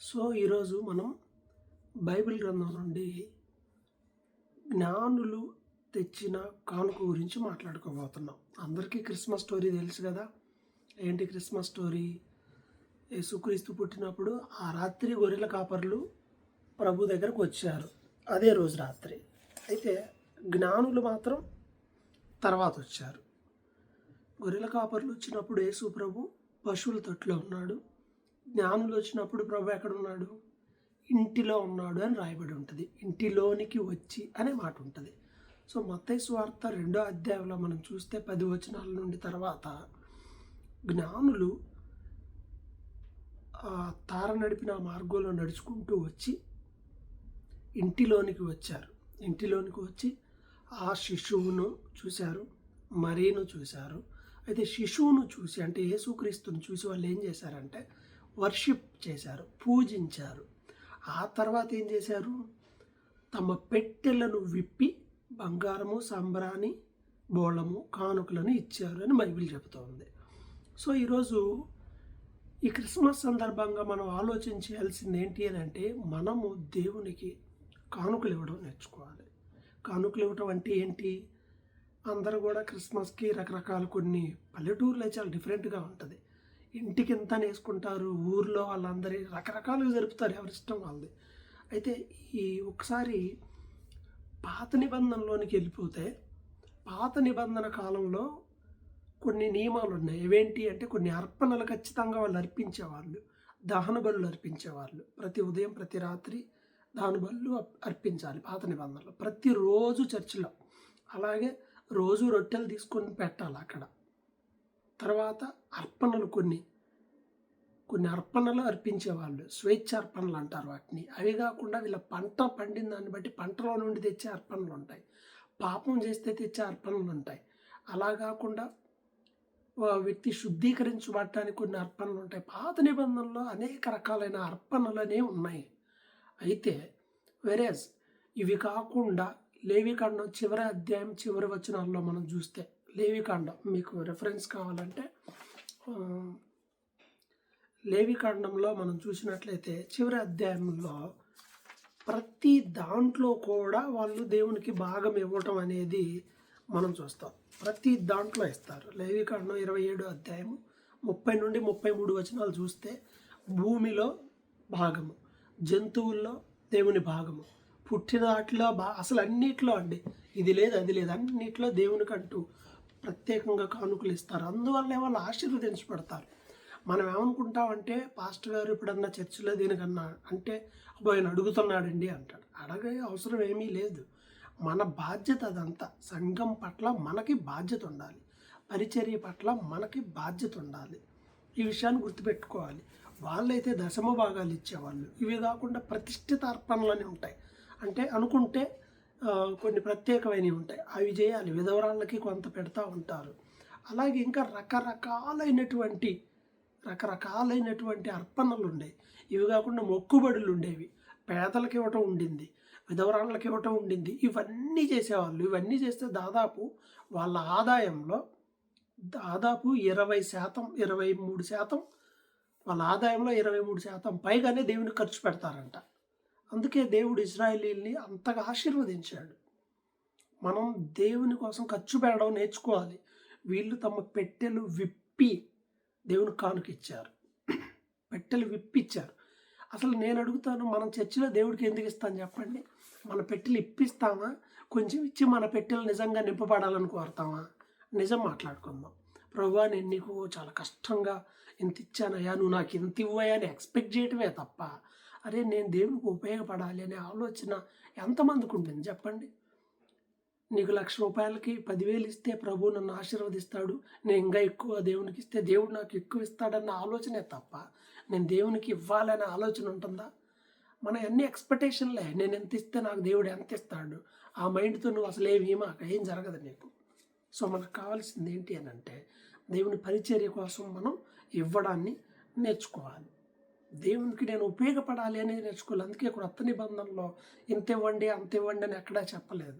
So ఈరోజు మనం Bible గ్రంథం నుండి జ్ఞానులు తెచ్చిన కానుక గురించి మాట్లాడుకోబోతున్నాం. అందరికీ క్రిస్మస్ స్టోరీ తెలుసు కదా? ఏంటి క్రిస్మస్ స్టోరీ? యేసుక్రీస్తు పుట్టినప్పుడు ఆ రాత్రి గొర్రెల కాపర్లు ప్రభు దగ్గరకు వచ్చారు. అదే రోజు రాత్రి. అయితే జ్ఞానులు మాత్రం తర్వాత వచ్చారు. గొర్రెల కాపర్లు వచ్చినప్పుడు యేసు ప్రభు పశువుల తొట్టులో ఉన్నాడు. జ్ఞానులు వచ్చినప్పుడు ప్రభు ఎక్కడ ఉన్నాడు ఇంటిలో ఉన్నాడు అని రాయబడి ఉంటుంది. ఇంటిలోనికి వచ్చి అనే మాట ఉంటుంది. సో మత్తయి స్వార్థ రెండో అధ్యాయంలో మనం చూస్తే పది వచనాల నుండి తర్వాత జ్ఞానులు ఆ తార నడిపిన మార్గంలో నడుచుకుంటూ వచ్చి ఇంటిలోనికి వచ్చారు. ఇంటిలోనికి వచ్చి ఆ శిశువును చూశారు మరీను చూశారు. అయితే శిశువును చూసి అంటే యేసుక్రీస్తుని చూసి వాళ్ళు ఏం చేశారంటే వర్షిప్ చేశారు పూజించారు. ఆ తర్వాత ఏం చేశారు? తమ పెట్టెలను విప్పి బంగారము సంబరాని బోళము కానుకలను ఇచ్చారు అని బైబిల్ చెబుతోంది. సో ఈరోజు ఈ క్రిస్మస్ సందర్భంగా మనం ఆలోచన చేయాల్సింది ఏంటి అని అంటే మనము దేవునికి కానుకలు ఇవ్వడం నేర్చుకోవాలి. కానుకలు ఇవ్వడం అంటే ఏంటి? అందరూ కూడా క్రిస్మస్కి రకరకాల కొన్ని పల్లెటూరులో చాలా డిఫరెంట్గా ఉంటుంది. ఇంటికి ఎంత వేసుకుంటారు ఊర్లో వాళ్ళందరి రకరకాలుగా జరుపుతారు. ఎవరి ఇష్టం వాళ్ళది. అయితే ఈ ఒకసారి పాత నిబంధనలోనికి వెళ్ళిపోతే పాత నిబంధన కాలంలో కొన్ని నియమాలు ఉన్నాయి ఏవేంటి అంటే కొన్ని అర్పణలు ఖచ్చితంగా వాళ్ళు అర్పించేవాళ్ళు. దహన బలులు అర్పించేవాళ్ళు. ప్రతి ఉదయం ప్రతి రాత్రి దహన బలులు అర్పించాలి పాత నిబంధనలు. ప్రతిరోజు చర్చిలో. అలాగే రోజు రొట్టెలు తీసుకొని పెట్టాలి అక్కడ. తర్వాత అర్పణలు కొన్ని. కొన్ని అర్పణలు అర్పించేవాళ్ళు. స్వేచ్ఛ అర్పణలు అంటారు వాటిని. అవి కాకుండా వీళ్ళ పంట పండిన దాన్ని బట్టి పంటలో నుండి తెచ్చే అర్పణలు ఉంటాయి. పాపం చేస్తే తెచ్చే అర్పణలు ఉంటాయి. అలా కాకుండా వ్యక్తి శుద్ధీకరించబడటానికి కొన్ని అర్పణలు ఉంటాయి. పాత నిబంధనలో అనేక రకాలైన అర్పణలు అనేవి ఉన్నాయి. అయితే వెరేజ్ ఇవి కాకుండా లేవికాండం చివరి అధ్యాయం చివరి వచనాల్లో మనం చూస్తే లేవికాండం మీకు రెఫరెన్స్ కావాలంటే లేవికాండంలో మనం చూసినట్లయితే చివరి అధ్యాయంలో ప్రతి దాంట్లో కూడా వాళ్ళు దేవునికి భాగం ఇవ్వటం అనేది మనం చూస్తాం. ప్రతి దాంట్లో ఇస్తారు. లేవికాండం ఇరవై ఏడు అధ్యాయము ముప్పై నుండి ముప్పై మూడు వచనాలు చూస్తే భూమిలో భాగము జంతువుల్లో దేవుని భాగము పుట్టిన వాటిలో బా అసలు అన్నిట్లో అండి. ఇది లేదు అది లేదు. అన్నిట్లో దేవునికంటూ ప్రత్యేకంగా కానుకలు ఇస్తారు. అందువల్లే వాళ్ళు ఆశీర్వదించబడతారు మనం ఏమనుకుంటామంటే పాస్టర్ గారు ఇప్పుడన్నా చర్చిలో దీనికన్నా అంటే అబ్బో ఆయన అడుగుతున్నాడండి అంటాడు. అడగే అవసరం ఏమీ లేదు. మన బాధ్యత అదంతా. సంఘం పట్ల మనకి బాధ్యత ఉండాలి. పరిచర్య పట్ల మనకి బాధ్యత ఉండాలి. ఈ విషయాన్ని గుర్తుపెట్టుకోవాలి. వాళ్ళైతే దశమ భాగాలు ఇచ్చేవాళ్ళు. ఇవి కాకుండా ప్రతిష్ఠిత అర్పణలని ఉంటాయి. అంటే అనుకుంటే కొన్ని ప్రత్యేకమైనవి ఉంటాయి. అవి చేయాలి. విధవరాళ్ళకి కొంత పెడతా ఉంటారు. అలాగే ఇంకా రకరకాలైనటువంటి రకరకాలైనటువంటి అర్పణలు ఉండేవి. ఇవి కాకుండా మొక్కుబడులు ఉండేవి. పేదలకు ఇవ్వటం ఉండింది. విధవరాళ్ళకి ఇవ్వటం ఉండింది. ఇవన్నీ చేసేవాళ్ళు. ఇవన్నీ చేస్తే దాదాపు వాళ్ళ ఆదాయంలో దాదాపు ఇరవై శాతం ఇరవై మూడు శాతం వాళ్ళ ఆదాయంలో ఇరవై మూడు శాతం పైగానే దేవుని ఖర్చు పెడతారంట. అందుకే దేవుడు ఇజ్రాయేలీల్ని అంతగా ఆశీర్వదించాడు. మనం దేవుని కోసం ఖర్చు పెట్టడం నేర్చుకోవాలి. వీళ్ళు తమ పెట్టెలు విప్పి దేవుని కానుకిచ్చారు పెట్టెలు విప్పిచ్చారు. అసలు నేను అడుగుతాను మనం చర్చిలో దేవుడికి ఎందుకు ఇస్తాను చెప్పండి? మన పెట్టెలు ఇప్పిస్తామా? కొంచెం ఇచ్చి మన పెట్టెలు నిజంగా నింపబడాలని కోరుతామా? నిజం మాట్లాడుకుందాం. ప్రభు నేను నీకు చాలా కష్టంగా ఇంత ఇచ్చానయ్యా. నువ్వు నాకు ఇంత ఇవ్వయా అని ఎక్స్పెక్ట్ చేయటమే తప్ప అరే నేను దేవునికి ఉపయోగపడాలి అనే ఆలోచన ఎంతమందికి ఉంటుంది చెప్పండి? నీకు లక్ష రూపాయలకి పదివేలు ఇస్తే ప్రభు నన్ను ఆశీర్వదిస్తాడు. నేను ఇంకా ఎక్కువ దేవునికి ఇస్తే దేవుడు నాకు ఎక్కువ ఇస్తాడన్న ఆలోచనే తప్ప నేను దేవునికి ఇవ్వాలనే ఆలోచన ఉంటుందా? మన అన్ని ఎక్స్పెక్టేషన్లే నేను ఎంత ఇస్తే నాకు దేవుడు ఎంత ఇస్తాడు? ఆ మైండ్తో నువ్వు అసలు ఏమి మాకు ఏం జరగదు నీకు. సో మనకు కావాల్సింది ఏంటి అని అంటే దేవుని పరిచర్య కోసం మనం ఇవ్వడాన్ని నేర్చుకోవాలి. దేవునికి నేను ఉపయోగపడాలి అనేది నేర్చుకోవాలి. అందుకే కొత్త నిబంధనలో ఇంత ఇవ్వండి అంత ఇవ్వండి అని ఎక్కడా చెప్పలేదు.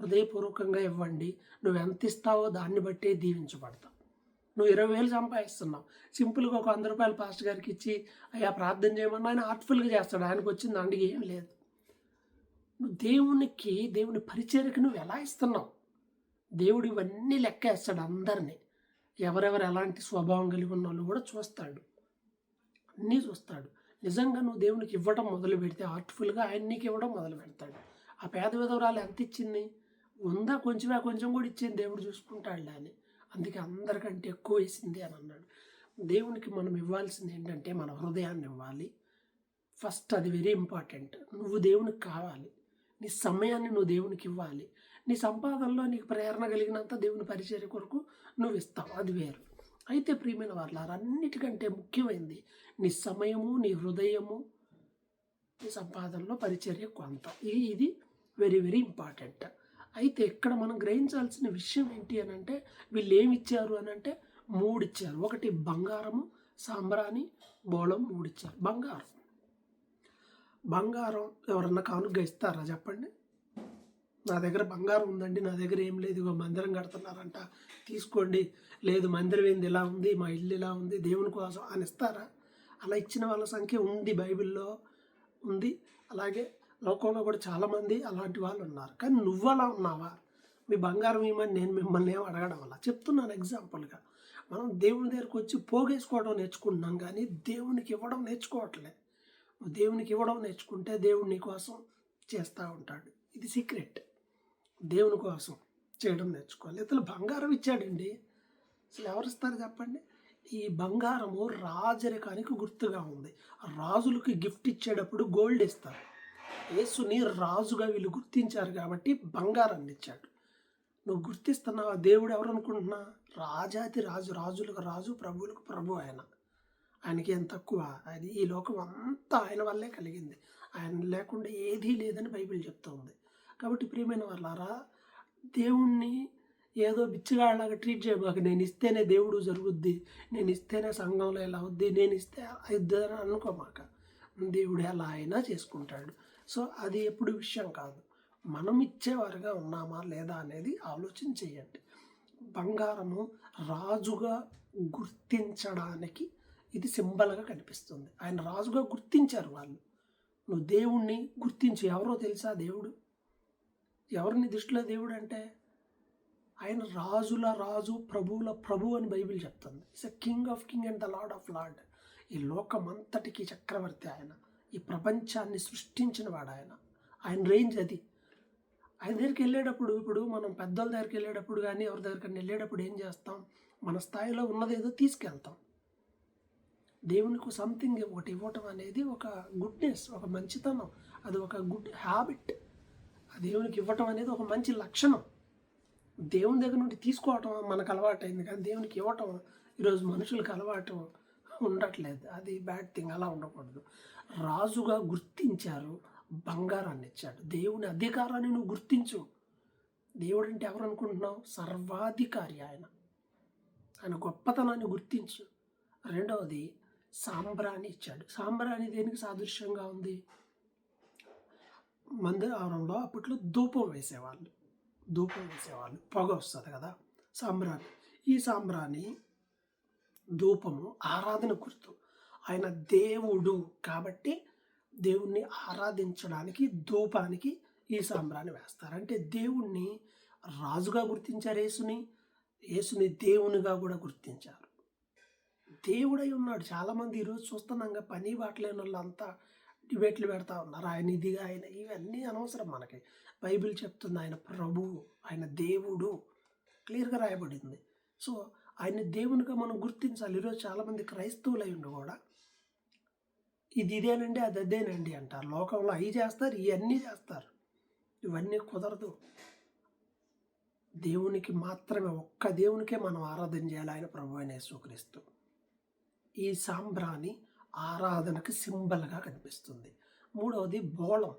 హృదయపూర్వకంగా ఇవ్వండి. నువ్వు ఎంత ఇస్తావో దాన్ని బట్టే దీవించబడతావు. నువ్వు ఇరవై వేలు సంపాదిస్తున్నావు. సింపుల్గా ఒక వంద రూపాయలు పాస్టర్ గారికి ఇచ్చి అయ్యా ప్రార్థన చేయమన్నా ఆయన ఆర్ట్ఫుల్గా చేస్తాడు. ఆయనకు వచ్చింది అండికి ఏం లేదు. నువ్వు దేవునికి దేవుని పరిచర్యకి నువ్వు ఎలా ఇస్తున్నావు? దేవుడు ఇవన్నీ లెక్క వేస్తాడు అందరినీ. ఎవరెవరు ఎలాంటి స్వభావం కలిగి ఉన్న వాళ్ళు కూడా చూస్తాడు. అన్నీ చూస్తాడు. నిజంగా నువ్వు దేవునికి ఇవ్వడం మొదలు పెడితే ఆర్ట్ఫుల్గా ఆయన నీకు ఇవ్వడం మొదలు పెడతాడు. ఆ పేద విధవరాలు ఎంత ఇచ్చింది? ఉందా కొంచెమే కొంచెం కూడా ఇచ్చింది దేవుడు చూసుకుంటాడు అని అందుకే అందరికంటే ఎక్కువ వేసింది అని అన్నాడు. దేవునికి మనం ఇవ్వాల్సింది ఏంటంటే మన హృదయాన్ని ఇవ్వాలి. ఫస్ట్ అది వెరీ ఇంపార్టెంట్. నువ్వు దేవునికి కావాలి. నీ సమయాన్ని నువ్వు దేవునికి ఇవ్వాలి. నీ సంపాదనలో నీకు ప్రేరణ కలిగినంత దేవుని పరిచర్య కొరకు నువ్వు ఇస్తావు. అది వేరు. అయితే ప్రియమైన వాళ్ళారు అన్నిటికంటే ముఖ్యమైనది నీ సమయము నీ హృదయము నీ సంపాదనలో పరిచర్య కొంత. ఇది ఇది వెరీ వెరీ ఇంపార్టెంట్ అయితే ఇక్కడ మనం గ్రహించాల్సిన విషయం ఏంటి అని అంటే వీళ్ళు ఏమిచ్చారు అని అంటే మూడు ఇచ్చారు ఒకటి బంగారము సాంబ్రాణి బోళం మూడు ఇచ్చారు బంగారం. బంగారం ఎవరన్నా కానుక ఇస్తారా చెప్పండి? నా దగ్గర బంగారం ఉందండి నా దగ్గర ఏం లేదు ఇగో మందిరం కడుతున్నారంట తీసుకోండి. లేదు మందిరం ఏంది ఇలా ఉంది మా ఇల్లు ఇలా ఉంది దేవుని కోసం అని ఇస్తారా? అలా ఇచ్చిన వాళ్ళ సంఖ్య ఉంది బైబిల్లో ఉంది. అలాగే లోకంలో కూడా చాలామంది అలాంటి వాళ్ళు ఉన్నారు. కానీ నువ్వు అలా ఉన్నావా? మీ బంగారం ఏమని నేను మిమ్మల్ని ఏం అడగడం వల్ల? చెప్తున్నాను ఎగ్జాంపుల్గా. మనం దేవుని దగ్గరకు వచ్చి పోగేసుకోవడం నేర్చుకుంటున్నాం కానీ దేవునికి ఇవ్వడం నేర్చుకోవట్లే. దేవునికి ఇవ్వడం నేర్చుకుంటే దేవుడు నీ కోసం చేస్తూ ఉంటాడు. ఇది సీక్రెట్. దేవుని కోసం చేయడం నేర్చుకోవాలి. ఇతను బంగారం ఇచ్చాడండి. అసలు ఎవరు ఇస్తారు చెప్పండి? ఈ బంగారము రాజరికానికి గుర్తుగా ఉంది. రాజులకి గిఫ్ట్ ఇచ్చేటప్పుడు గోల్డ్ ఇస్తారు. యేసుని రాజుగా వీళ్ళు గుర్తించారు కాబట్టి బంగారాన్ని ఇచ్చాడు. నువ్వు గుర్తిస్తున్నావు? దేవుడు ఎవరు అనుకుంటున్నా? రాజాతి రాజు రాజులకు రాజు ప్రభువులకు ప్రభు ఆయన. ఆయనకి ఏం తక్కువ? అది ఈ లోకం అంతా ఆయన వల్లే కలిగింది. ఆయన లేకుండా ఏదీ లేదని బైబిల్ చెప్తూ ఉంది కాబట్టి ప్రియమైన వాళ్ళారా దేవుణ్ణి ఏదో బిచ్చగాళ్ళలాగా ట్రీట్ చేయబాక నేను ఇస్తేనే దేవుడు జరుగుద్ది నేను ఇస్తేనే సంఘంలో ఎలా అవుద్ది నేను ఇస్తే ఇద్దరు అనుకోమాక దేవుడు ఎలా అయినా చేసుకుంటాడు. సో అది ఎప్పుడు విషయం కాదు. మనం ఇచ్చేవారుగా ఉన్నామా లేదా అనేది ఆలోచన చేయండి. బంగారము రాజుగా గుర్తించడానికి ఇది సింబల్గా కనిపిస్తుంది. ఆయన రాజుగా గుర్తించారు వాళ్ళు. నువ్వు దేవుణ్ణి గుర్తించు. ఎవరో తెలుసా దేవుడు? ఎవరిని దృష్టిలో దేవుడు అంటే? ఆయన రాజుల రాజు ప్రభువుల ప్రభు అని బైబిల్ చెప్తుంది. It's a king of king and the lord of lord ఈ లోకమంతటికి చక్రవర్తి ఆయన. ఈ ప్రపంచాన్ని సృష్టించిన వాడు ఆయన. ఆయన రేంజ్ అది. ఆయన దగ్గరికి వెళ్ళేటప్పుడు ఇప్పుడు మనం పెద్దల దగ్గరికి వెళ్ళేటప్పుడు కానీ ఎవరి దగ్గరికి వెళ్ళేటప్పుడు ఏం చేస్తాం? మన స్థాయిలో ఉన్నదేదో తీసుకెళ్తాం. దేవునికి సంథింగ్ ఒకటి ఇవ్వటం అనేది ఒక గుడ్నెస్ ఒక మంచితనం. అది ఒక గుడ్ హ్యాబిట్ దేవునికి ఇవ్వటం అనేది ఒక మంచి లక్షణం. దేవుని దగ్గర నుండి తీసుకోవటం మనకు అలవాటైంది కానీ దేవునికి ఇవ్వటం ఈరోజు మనుషులకు అలవాటు ఉండట్లేదు. అది బ్యాడ్ థింగ్ అలా ఉండకూడదు. రాజుగా గుర్తించారు బంగారాన్ని ఇచ్చాడు. దేవుని అధికారాన్ని నువ్వు గుర్తించు. దేవుడు అంటే ఎవరు అనుకుంటున్నావు? సర్వాధికారి ఆయన. ఆయన గొప్పతనాన్ని గుర్తించు. రెండవది సాంబ్రాణి ఇచ్చాడు. సాంబ్రాణి దేనికి సాదృశ్యంగా ఉంది? మందిరంలో అప్పట్లో ధూపం వేసేవాళ్ళు. ధూపం వేసేవాళ్ళు. పొగ వస్తుంది కదా. సాంబ్రాణి. ఈ సాంబ్రాణి ధూపము ఆరాధన గుర్తు. ఆయన దేవుడు కాబట్టి దేవుణ్ణి ఆరాధించడానికి ధూపానికి ఈ సాంబ్రాన్ని వేస్తారు. అంటే దేవుణ్ణి రాజుగా గుర్తించారు యేసుని. యేసుని దేవునిగా కూడా గుర్తించారు. దేవుడై ఉన్నాడు. చాలామంది ఈరోజు చూస్తున్నాం పని బాటలేని వాళ్ళంతా డిబేట్లు పెడతా ఉన్నారు. ఆయన ఇదిగా ఆయన ఇవన్నీ అనవసరం మనకి. బైబిల్ చెప్తుంది ఆయన ప్రభువు ఆయన దేవుడు. క్లియర్గా రాయబడింది. సో ఆయన దేవునిగా మనం గుర్తించాలి. ఈరోజు చాలామంది క్రైస్తవులై ఉండి కూడా ఇది ఇదేనండి అది అదేనండి అంటారు. లోకంలో అవి చేస్తారు ఇవన్నీ చేస్తారు. ఇవన్నీ కుదరదు. దేవునికి మాత్రమే ఒక్క దేవునికే మనం ఆరాధన చేయాలి. ఆయన ప్రభు అయిన యేసుక్రీస్తు. ఈ సాంబ్రాణి ఆరాధనకు సింబల్గా కనిపిస్తుంది. మూడవది బోళం.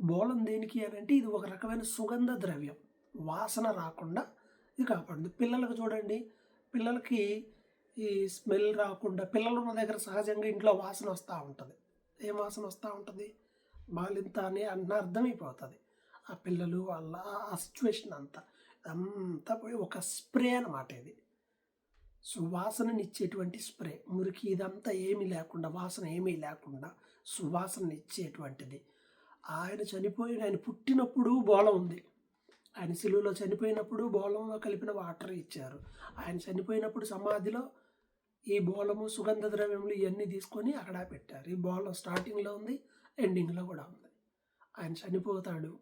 బోళం దేనికి అని అంటే ఇది ఒక రకమైన సుగంధ ద్రవ్యం. వాసన రాకుండా ఇది కాపాడుతుంది. పిల్లలకు చూడండి పిల్లలకి ఈ స్మెల్ రాకుండా పిల్లలు ఉన్న దగ్గర సహజంగా ఇంట్లో వాసన వస్తూ ఉంటుంది. ఏం వాసన వస్తూ ఉంటుంది? బాలింత అని అన్న అర్థమైపోతుంది. ఆ పిల్లలు వాళ్ళ ఆ సిచ్యువేషన్ అంతా అంతా పోయి ఒక స్ప్రే అనమాట ఇది. సువాసననిచ్చేటువంటి స్ప్రే. మురికి ఇదంతా ఏమీ లేకుండా వాసన ఏమీ లేకుండా సువాసననిచ్చేటువంటిది. ఆయన చనిపోయిన ఆయన పుట్టినప్పుడు బోలం ఉంది. ఆయన సిలువలో చనిపోయినప్పుడు బోలంలో కలిపిన వాటర్ ఇచ్చారు. ఆయన చనిపోయినప్పుడు సమాధిలో ఈ బోలము సుగంధ ద్రవ్యములు ఇవన్నీ తీసుకొని అక్కడ పెట్టారు. ఈ బోలం స్టార్టింగ్లో ఉంది ఎండింగ్లో కూడా ఉంది. ఆయన చనిపోతాడు.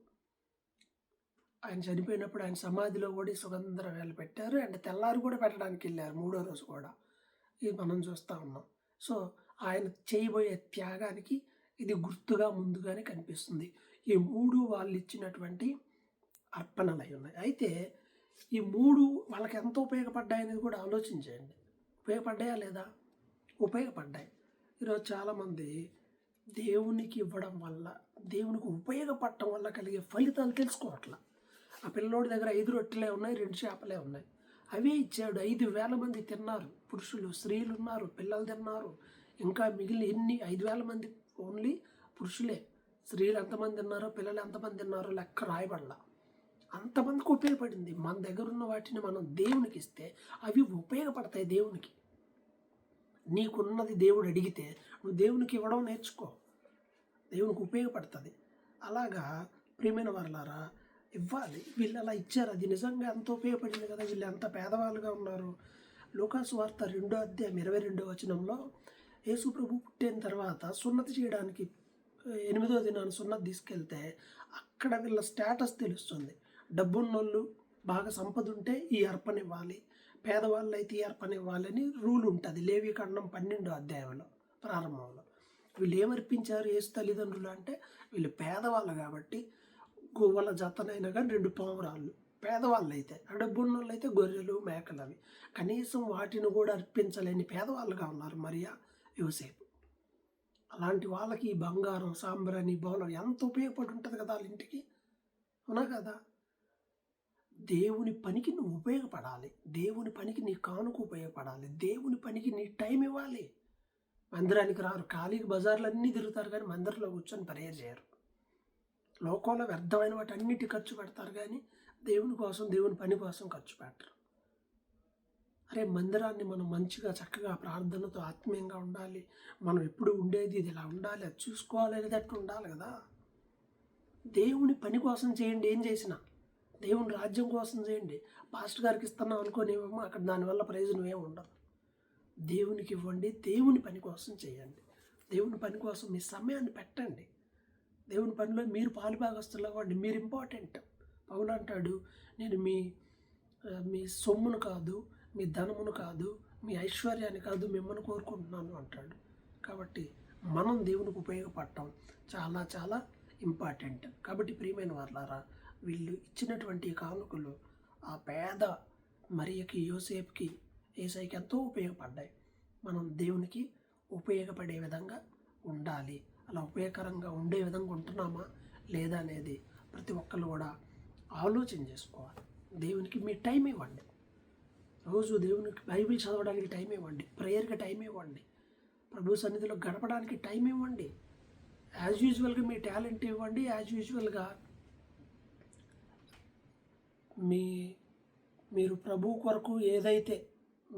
ఆయన చనిపోయినప్పుడు ఆయన సమాధిలో కూడా ఈ సుగంధ ద్రవ్యాలు పెట్టారు. అండ్ తెల్లారి కూడా పెట్టడానికి వెళ్ళారు మూడో రోజు కూడా. ఇది మనం చూస్తూ ఉన్నాం. సో ఆయన చేయబోయే త్యాగానికి ఇది గుర్తుగా ముందుగానే కనిపిస్తుంది. ఈ మూడు వాళ్ళు ఇచ్చినటువంటి అర్పణలు అయి ఉన్నాయి. అయితే ఈ మూడు వాళ్ళకి ఎంత ఉపయోగపడ్డాయి అనేది కూడా ఆలోచించండి ఉపయోగపడ్డాయా లేదా? ఉపయోగపడ్డాయి. ఈరోజు చాలామంది దేవునికి ఇవ్వడం వల్ల దేవునికి ఉపయోగపడటం వల్ల కలిగే ఫలితాలు తెలుసుకోవట్లా. ఆ పిల్లోడి దగ్గర ఐదు రొట్టెలే ఉన్నాయి రెండు చేపలే ఉన్నాయి. అవే ఇచ్చాడు. ఐదు వేల మంది తిన్నారు. పురుషులు స్త్రీలు ఉన్నారు పిల్లలు తిన్నారు. ఇంకా మిగిలిన ఎన్ని? ఐదు వేల మంది ఓన్లీ పురుషులే. స్త్రీలు ఎంతమంది తిన్నారో పిల్లలు ఎంతమంది తిన్నారో లెక్క రాయబడలా. అంతమందికి ఉపయోగపడింది. మన దగ్గర ఉన్న వాటిని మనం దేవునికి ఇస్తే అవి ఉపయోగపడతాయి దేవునికి. నీకున్నది దేవుడు అడిగితే నువ్వు దేవునికి ఇవ్వడం నేర్చుకో. దేవునికి ఉపయోగపడుతుంది. అలాగా ప్రియమైన వాళ్ళారా ఇవ్వాలి. వీళ్ళు అలా ఇచ్చారు. అది నిజంగా ఎంత ఉపయోగపడింది కదా. వీళ్ళు ఎంత పేదవాళ్ళుగా ఉన్నారు. లోకాసు వార్త రెండో అధ్యాయం ఇరవై రెండో వచనంలో యేసు ప్రభు పుట్టిన తర్వాత సున్నతి చేయడానికి ఎనిమిదో దినాన్ని సున్నతి తీసుకెళ్తే అక్కడ వీళ్ళ స్టేటస్ తెలుస్తుంది. డబ్బున్నోళ్ళు బాగా సంపద ఉంటే ఈ అర్పణ ఇవ్వాలి. పేదవాళ్ళు అయితే ఈ అర్పణ ఇవ్వాలని రూల్ ఉంటుంది. లేవి కండం పన్నెండో అధ్యాయంలో ప్రారంభంలో. వీళ్ళు ఏమర్పించారు? ఏసు తల్లిదండ్రులు అంటే వీళ్ళు పేదవాళ్ళు కాబట్టి గువ్వల జతనైనా కానీ రెండు పావురాళ్ళు పేదవాళ్ళు అయితే డబ్బున్న అయితే గొర్రెలు మేకలు అవి కనీసం వాటిని కూడా అర్పించలేని పేదవాళ్ళుగా ఉన్నారు మరియా యువసేపు అలాంటి వాళ్ళకి ఈ బంగారం సాంబ్రాణి బౌలం ఎంత ఉపయోగపడి ఉంటుంది కదా వాళ్ళ ఇంటికి? అవునా కదా? దేవుని పనికి నువ్వు ఉపయోగపడాలి. దేవుని పనికి నీ కానుక ఉపయోగపడాలి. దేవుని పనికి నీ టైం ఇవ్వాలి. మందిరానికి రారు. ఖాళీకి బజార్లు అన్నీ తిరుగుతారు కానీ మందిరంలో కూర్చొని ప్రేయర్ చేయరు. లోకంలో వ్యర్థమైన వాటి అన్నిటి ఖర్చు పెడతారు కానీ దేవుని కోసం దేవుని పని కోసం ఖర్చు పెట్టరు. అరే మందిరాన్ని మనం మంచిగా చక్కగా ప్రార్థనతో ఆత్మీయంగా ఉండాలి. మనం ఎప్పుడు ఉండేది ఇది ఇలా ఉండాలి అది చూసుకోవాలి అనేది ఉండాలి కదా. దేవుని పని కోసం చేయండి ఏం చేసినా. దేవుని రాజ్యం కోసం చేయండి. పాస్టర్ గారికి ఇస్తున్నాం అనుకోనేమో అక్కడ దానివల్ల ప్రయోజనం ఏమి ఉండదు దేవునికి ఇవ్వండి దేవుని పని కోసం చేయండి. దేవుని పని కోసం మీ సమయాన్ని పెట్టండి. దేవుని పనిలో మీరు పాలుభాగస్తులు అవ్వండి మీరు ఇంపార్టెంట్. పౌలు అంటాడు నేను మీ మీ సొమ్మును కాదు మీ ధనమును కాదు మీ ఐశ్వర్యాన్ని కాదు మిమ్మల్ని కోరుకుంటున్నాను అంటాడు. కాబట్టి మనం దేవునికి ఉపయోగపడటం చాలా చాలా ఇంపార్టెంట్. కాబట్టి ప్రియమైన వాళ్ళారా వీళ్ళు ఇచ్చినటువంటి కానుకలు ఆ పేద మరియకి యోసేపుకి ఏసైకి ఎంతో ఉపయోగపడ్డాయి. మనం దేవునికి ఉపయోగపడే విధంగా ఉండాలి. అలా ఉపయోగకరంగా ఉండే విధంగా ఉంటున్నామా లేదా అనేది ప్రతి ఒక్కరు కూడా ఆలోచన చేసుకోవాలి. దేవునికి మీ టైం ఇవ్వండి. రోజు దేవునికి బైబిల్ చదవడానికి టైం ఇవ్వండి. ప్రేయర్కి టైం ఇవ్వండి. ప్రభు సన్నిధిలో గడపడానికి టైం ఇవ్వండి. యాజ్ యూజువల్గా మీ టాలెంట్ ఇవ్వండి. యాజ్ యూజువల్గా మీ మీరు ప్రభు కొరకు ఏదైతే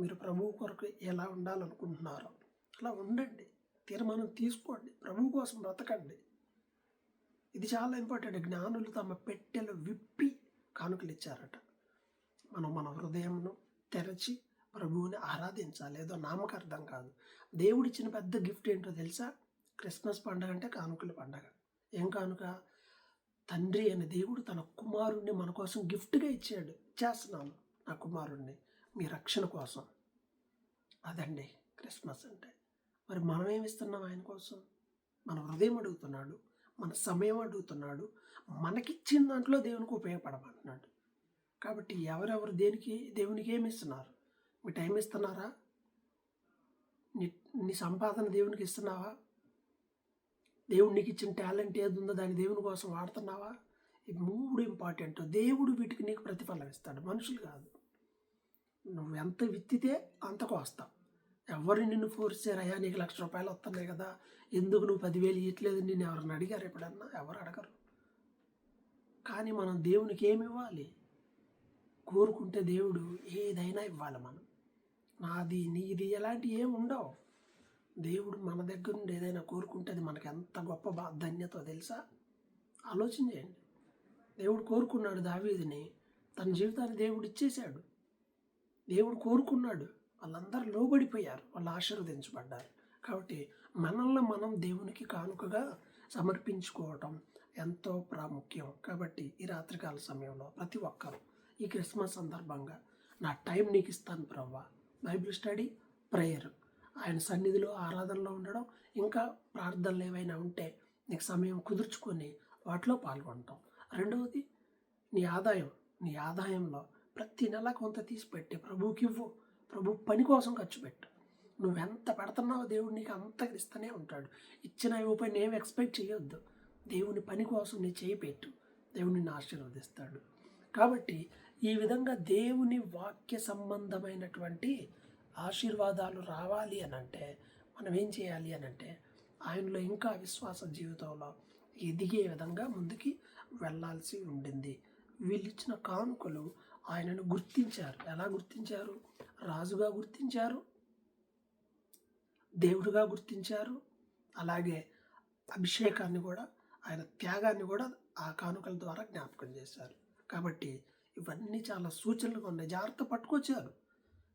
మీరు ప్రభు కొరకు ఎలా ఉండాలనుకుంటున్నారో అలా ఉండండి. తీర్మానం తీసుకోండి. ప్రభు కోసం బ్రతకండి. ఇది చాలా ఇంపార్టెంట్. జ్ఞానులు తమ పెట్టెలు విప్పి కానుకలు ఇచ్చారట మనం మన హృదయంను తెరచి ప్రభువుని ఆరాధించాలి. ఏదో నామకార్థం కాదు. దేవుడిచ్చిన పెద్ద గిఫ్ట్ ఏంటో తెలుసా? క్రిస్మస్ పండగ అంటే కానుకల పండగ. ఏం కానుక? తండ్రి అనే దేవుడు తన కుమారుణ్ణి మన కోసం గిఫ్ట్గా ఇచ్చాడు. చేస్తున్నాను నా కుమారుణ్ణి మీ రక్షణ కోసం. అదండి క్రిస్మస్ అంటే. మరి మనం ఏమి ఇస్తున్నాం ఆయన కోసం? మన హృదయం అడుగుతున్నాడు మన సమయం అడుగుతున్నాడు మనకిచ్చిన దాంట్లో దేవునికి ఉపయోగపడమంటున్నాడు కాబట్టి ఎవరెవరు దేనికి దేవునికి ఏమి ఇస్తున్నారు? మీ టైం ఇస్తున్నారా? నీ నీ సంపాదన దేవునికి ఇస్తున్నావా? దేవుడు నీకు ఇచ్చిన టాలెంట్ ఏది ఉందో దాన్ని దేవుని కోసం వాడుతున్నావా? ఈ మూడు ఇంపార్టెంట్. దేవుడు వీటికి నీకు ప్రతిఫలం ఇస్తాడు. మనుషులు కాదు. నువ్వు ఎంత విత్తితే అంత కోస్తావు ఎవరు నిన్ను ఫోర్స్ చేయరయ్యా? నీకు లక్ష రూపాయలు వస్తున్నాయి కదా. ఎందుకు నువ్వు పదివేలు ఇవ్వట్లేదు నిన్ను ఎవరిని అడిగారు ఎప్పుడన్నా? ఎవరు అడగరు. కానీ మనం దేవునికి ఏమి ఇవ్వాలి? కోరుకుంటే దేవుడు ఏదైనా ఇవ్వాలి మనం. నాది నీది ఎలాంటివి ఏమి ఉండవు. దేవుడు మన దగ్గర నుండి ఏదైనా కోరుకుంటే అది మనకి ఎంత గొప్ప బా ధన్యతో తెలుసా? ఆలోచన చేయండి. దేవుడు కోరుకున్నాడు దావీదిని. తన జీవితాన్ని దేవుడు ఇచ్చేశాడు. దేవుడు కోరుకున్నాడు. వాళ్ళందరూ లోబడిపోయారు. వాళ్ళు ఆశీర్వదించబడ్డారు. కాబట్టి మనల్ని మనం దేవునికి కానుకగా సమర్పించుకోవటం ఎంతో ప్రాముఖ్యం. కాబట్టి ఈ రాత్రికాల సమయంలో ప్రతి ఒక్కరు ఈ క్రిస్మస్ సందర్భంగా నా టైం నీకు ఇస్తాను ప్రవ్వా. Bible study prayer. ఆయన సన్నిధిలో ఆరాధనలో ఉండడం ఇంకా ప్రార్థనలు ఏవైనా ఉంటే నీకు సమయం కుదుర్చుకొని వాటిలో పాల్గొనటం. రెండవది నీ ఆదాయం. నీ ఆదాయంలో ప్రతి నెల కొంత తీసి పెట్టి ప్రభువుకి ఇవ్వు ప్రభు పని కోసం ఖర్చు పెట్టు. నువ్వెంత పెడుతున్నావో దేవుడు నీకు అంత ఇస్తూనే ఉంటాడు. ఇచ్చిన ఇవ్వపైన ఏం ఎక్స్పెక్ట్ చేయొద్దు. దేవుని పని కోసం నీ చేయి పెట్టు. దేవుడు నిన్ను ఆశీర్వదిస్తాడు. కాబట్టి ఈ విధంగా దేవుని వాక్య సంబంధమైనటువంటి ఆశీర్వాదాలు రావాలి అని అంటే మనం ఏం చేయాలి అని అంటే ఆయనలో ఇంకా విశ్వాస జీవితంలో ఎదిగే విధంగా ముందుకి వెళ్ళాల్సి ఉండింది. వీళ్ళు ఇచ్చిన కానుకలు ఆయనను గుర్తించారు. ఎలా గుర్తించారు? రాజుగా గుర్తించారు. దేవుడుగా గుర్తించారు. అలాగే అభిషేకాన్ని కూడా ఆయన త్యాగాన్ని కూడా ఆ కానుకల ద్వారా జ్ఞాపకం చేశారు. కాబట్టి ఇవన్నీ చాలా సూచనలుగా ఉన్నాయి. జాగ్రత్త పట్టుకొచ్చారు.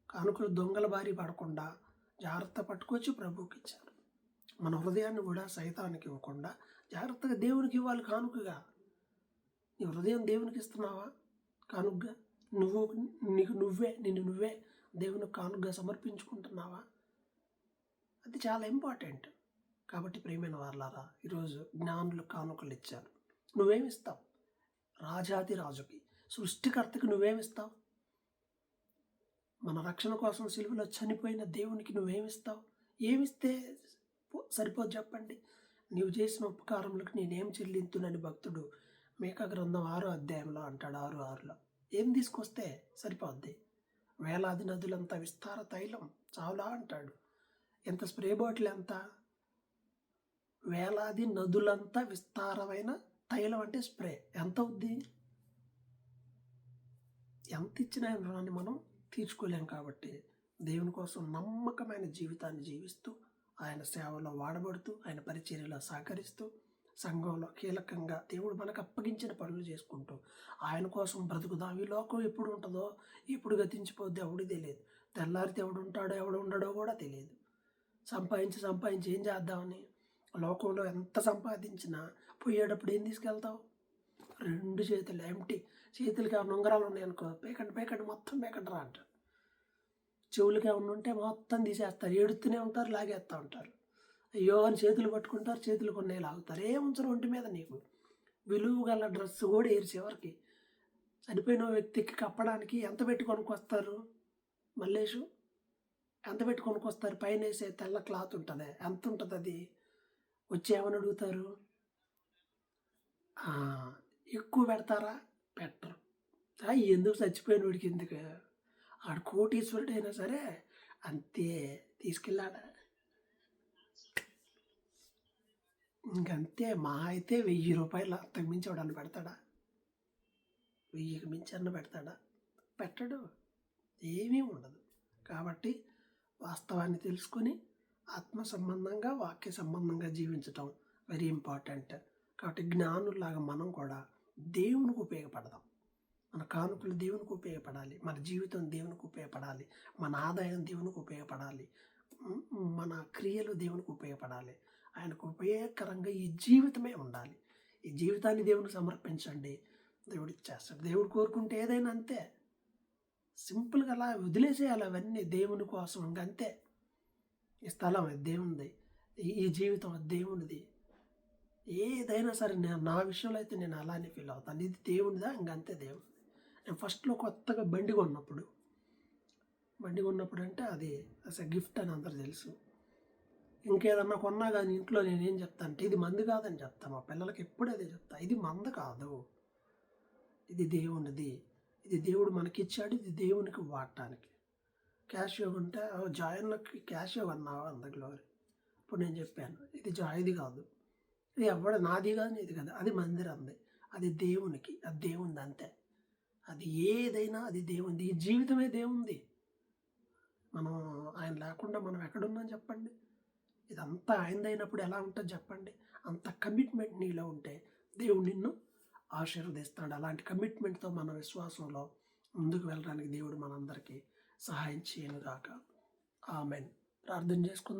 కానుకలు దొంగల బారి పడకుండా జాగ్రత్త పట్టుకొచ్చి ప్రభువుకి ఇచ్చారు. మన హృదయాన్ని కూడా సైతానికి ఇవ్వకుండా జాగ్రత్తగా దేవునికి ఇవ్వాలి కానుకగా. నీ హృదయం దేవునికి ఇస్తున్నావా? కానుకగా? నువ్వు నీకు నువ్వే నిన్ను నువ్వే దేవుని కానుకగా సమర్పించుకుంటున్నావా? అది చాలా ఇంపార్టెంట్. కాబట్టి ప్రేమైన వారలారా ఈరోజు జ్ఞానులు కానుకలు ఇచ్చారు. నువ్వేమిస్తావు రాజాది రాజుకి. సృష్టికర్తకి నువ్వేమిస్తావు మన రక్షణ కోసం సిలువలో చనిపోయిన దేవునికి నువ్వేమిస్తావు ఏమిస్తే సరిపోదు చెప్పండి. నీవు చేసిన ఉపకారములకు నేనేం చెల్లింతునని భక్తుడు మేక గ్రంథం ఆరో అధ్యాయంలో అంటాడు ఆరు ఆరులో. ఏం తీసుకొస్తే సరిపోద్ది? వేలాది నదులంతా విస్తార తైలం చాలా అంటాడు. ఎంత స్ప్రే బాటిల్ ఎంత? వేలాది నదులంతా విస్తారమైన తైలం అంటే స్ప్రే. ఎంత అవుద్ది? ఎంత ఇచ్చిన రుణాన్ని మనం తీర్చుకోలేం కాబట్టి దేవుని కోసం నమ్మకమైన జీవితాన్ని జీవిస్తూ ఆయన సేవలో వాడబడుతూ ఆయన పరిచర్యలో సహకరిస్తూ సంఘంలో కీలకంగా దేవుడు మనకు అప్పగించిన పనులు చేసుకుంటూ ఆయన కోసం బ్రతుకుదాం. ఈ లోకం ఎప్పుడు ఉంటుందో ఎప్పుడు గతించిపోద్ది ఎవడు తెలియదు. తెల్లారితే ఎవడు ఉంటాడో ఎవడు ఉండడో కూడా తెలియదు. సంపాదించి సంపాదించి ఏం చేద్దామని? లోకంలో ఎంత సంపాదించినా పోయేటప్పుడు ఏం తీసుకెళ్తావు? రెండు చేతులు ఎంటీ చేతులకి ఏమైనా ఉంగరాలు ఉన్నాయనుకో పేకండి పేకండి మొత్తం పేకండి రా అంటారు. చెవులకి ఏమైనా ఉంటే మొత్తం తీసేస్తారు. ఏడుతూనే ఉంటారు లాగేస్తూ ఉంటారు. అయ్యో అని చేతులు పట్టుకుంటారు చేతులు కొన్ని లాగుతారు ఉంచరు ఒంటి మీద నీకు? విలువ గల డ్రెస్ కూడా ఏరు చనిపోయిన వ్యక్తికి కప్పడానికి ఎంత పెట్టి కొనుక్కొస్తారు? మల్లేషు ఎంత పెట్టి కొనుక్కొస్తారు? పైన వేసే తెల్ల క్లాత్ ఉంటుంది. ఎంత ఉంటుంది అది? వచ్చి ఏమని అడుగుతారు? ఎక్కువ పెడతారా? పెట్టరు. ఎందుకు చచ్చిపోయిన వాడికి ఎందుకు? ఆడు కోటీశ్వరుడైనా అయినా సరే అంతే తీసుకెళ్ళాడా. ఇంకంతే మా అయితే వెయ్యి రూపాయలు. అంతకు మించి వాడు అన్న పెడతాడా? వెయ్యికి మించి అన్న పెడతాడా? పెట్టడు. ఏమీ ఉండదు. కాబట్టి వాస్తవాన్ని తెలుసుకొని ఆత్మ సంబంధంగా వాక్య సంబంధంగా జీవించటం వెరీ ఇంపార్టెంట్. కాబట్టి జ్ఞానులాగా మనం కూడా దేవునికి ఉపయోగపడదాం. మన కానుకలు దేవునికి ఉపయోగపడాలి. మన జీవితం దేవునికి ఉపయోగపడాలి. మన ఆదాయం దేవునికి ఉపయోగపడాలి. మన క్రియలు దేవునికి ఉపయోగపడాలి. ఆయనకు ఉపయోగకరంగా ఈ జీవితమే ఉండాలి. ఈ జీవితాన్ని దేవుని సమర్పించండి. దేవుడు ఇచ్చేస్తాడు దేవుడు కోరుకుంటే ఏదైనా అంతే. సింపుల్గా అలా వదిలేసేయాలి అవన్నీ దేవుని కోసం ఇంకా అంతే. ఈ స్థలం దేవునిది. ఈ- జీవితం దేవునిది. ఏదైనా సరే నేను నా విషయంలో అయితే నేను అలానే ఫీల్ అవుతాను. ఇది దేవునిదా? ఇంకంతే దేవునిది. నేను ఫస్ట్లో కొత్తగా బండి కొన్నప్పుడు. బండి కొన్నప్పుడు అంటే అది అసలు గిఫ్ట్ అని అందరు తెలుసు. ఇంకేదన్నా కొన్నా కానీ ఇంట్లో నేనేం చెప్తాను అంటే ఇది మంది కాదని చెప్తాను మా పిల్లలకి ఎప్పుడు అదే చెప్తా. ఇది మంద కాదు. ఇది దేవునిది. ఇది దేవుడు మనకిచ్చాడు. ఇది దేవునికి వాడటానికి. క్యాషియో ఉంటే జాయిన్లకి క్యాషియో అన్నావా? అంత గ్లోరీ. ఇప్పుడు నేను చెప్పాను ఇది జాయిది కాదు. ఇది ఎవడ నాది కాదు ఇది కదా. అది మందిరంది అది. దేవునికి. అది దేవుంది అంతే. అది ఏదైనా అది దేవుంది ఈ జీవితమే దేవుంది మనం ఆయన లేకుండా మనం ఎక్కడున్నాం చెప్పండి. ఇదంతా ఆయనదైనప్పుడు ఎలా ఉంటుంది చెప్పండి? అంత కమిట్మెంట్ నీలో ఉంటే దేవుడు నిన్ను ఆశీర్వదిస్తాడు. అలాంటి కమిట్మెంట్తో మన విశ్వాసంలో ముందుకు వెళ్ళడానికి దేవుడు మనందరికీ సహాయం చేయను గాక ఆమెన్. ప్రార్థన చేసుకుందాం.